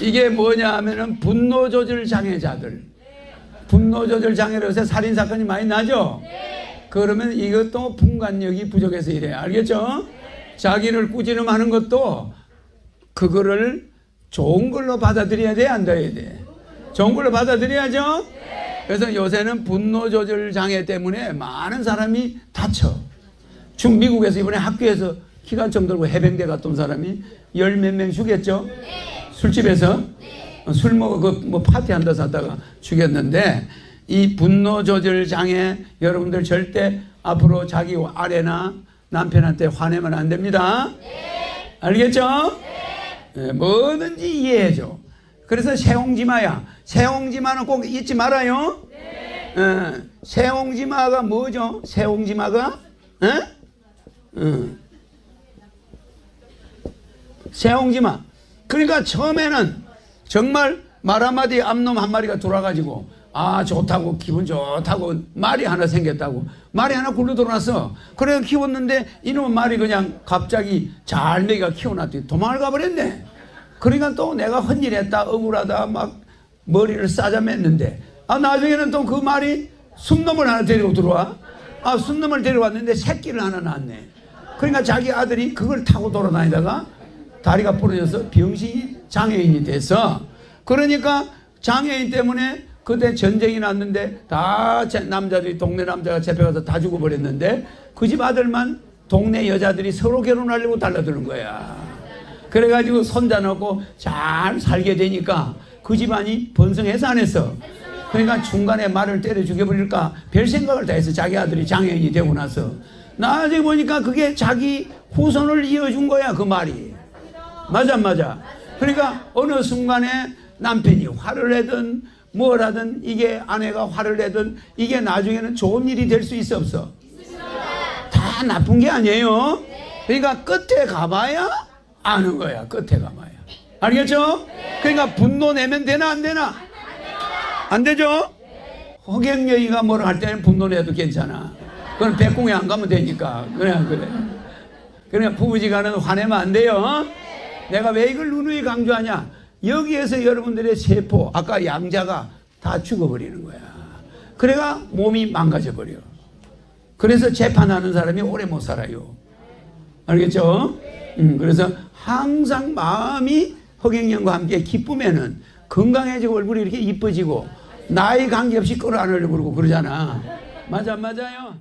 이게 뭐냐 하면은 분노 조절 장애자들. 분노 조절 장애로 요새 살인 사건이 많이 나죠? 그러면 이것도 분간력이 부족해서 이래. 알겠죠? 자기를 꾸지름하는 것도 그거를 좋은 걸로 받아들여야 돼, 안 돼야 돼? 좋은 걸로 받아들여야죠? 그래서 요새는 분노 조절 장애 때문에 많은 사람이 다쳐. 중 미국에서 이번에 학교에서 기관총 들고 해병대 갔던 사람이 열 몇 명 죽였죠? 술집에서 어, 술 먹어 그뭐 파티 한다 하다가 죽였는데 이 분노 조절 장애 여러분들 절대 앞으로 자기 아내나 남편한테 화내면 안 됩니다. 알겠죠? 예, 뭐든지 이해해줘. 그래서 새옹지마야. 새옹지마는 꼭 잊지 말아요. 예, 새옹지마가 뭐죠? 새옹지마가? 예? 예. 새옹지마. 그러니까 처음에는 정말 말 한마디 암놈 한 마리가 돌아가지고 아 좋다고 기분 좋다고 말이 하나 생겼다고. 말이 하나 굴러 들어왔어 그래 키웠는데 이놈 말이 그냥 갑자기 잘 먹이가 키워놨더니 도망을 가버렸네. 그러니까 또 내가 헛일했다 억울하다 막 머리를 싸잡았는데 아 나중에는 또 그 말이 순놈을 하나 데리고 들어와. 아 순놈을 데려왔는데 새끼를 하나 낳았네. 그러니까 자기 아들이 그걸 타고 돌아다니다가 다리가 부러져서 병신이 장애인이 돼서 그러니까 장애인 때문에 그때 전쟁이 났는데 다 제- 남자들이 동네 남자가 잡혀가서 다 죽어버렸는데 그 집 아들만 동네 여자들이 서로 결혼하려고 달라드는 거야. 그래가지고 손자 놓고 잘 살게 되니까 그 집안이 번성해서 안 했어. 그러니까 중간에 말을 때려 죽여버릴까 별 생각을 다 했어. 자기 아들이 장애인이 되고 나서. 나중에 보니까 그게 자기 후손을 이어준 거야, 그 말이. 맞아, 안 맞아. 그러니까 어느 순간에 남편이 화를 내든 뭘 하든 이게 아내가 화를 내든 이게 나중에는 좋은 일이 될 수 있어 없어? 다 나쁜 게 아니에요. 그러니까 끝에 가봐야 아는 거야. 끝에 가봐야. 알겠죠? 그러니까 분노 내면 되나 안 되나? 안 되죠? 허경영이가 뭐라 할 때는 분노 내도 괜찮아. 그건 백공에 안 가면 되니까. 그래, 그래. 그러니까 부부지간은 화내면 안 돼요. 내가 왜 이걸 누누이 강조하냐? 여기에서 여러분들의 세포, 아까 양자가 다 죽어버리는 거야. 그래가 몸이 망가져 버려. 그래서 재판하는 사람이 오래 못 살아요. 알겠죠? 음, 그래서 항상 마음이 허경영과 함께 기쁘면은 건강해지고 얼굴이 이렇게 이뻐지고 나이 관계없이 끌어안으려고 그러고 그러잖아. 맞아, 안 맞아요?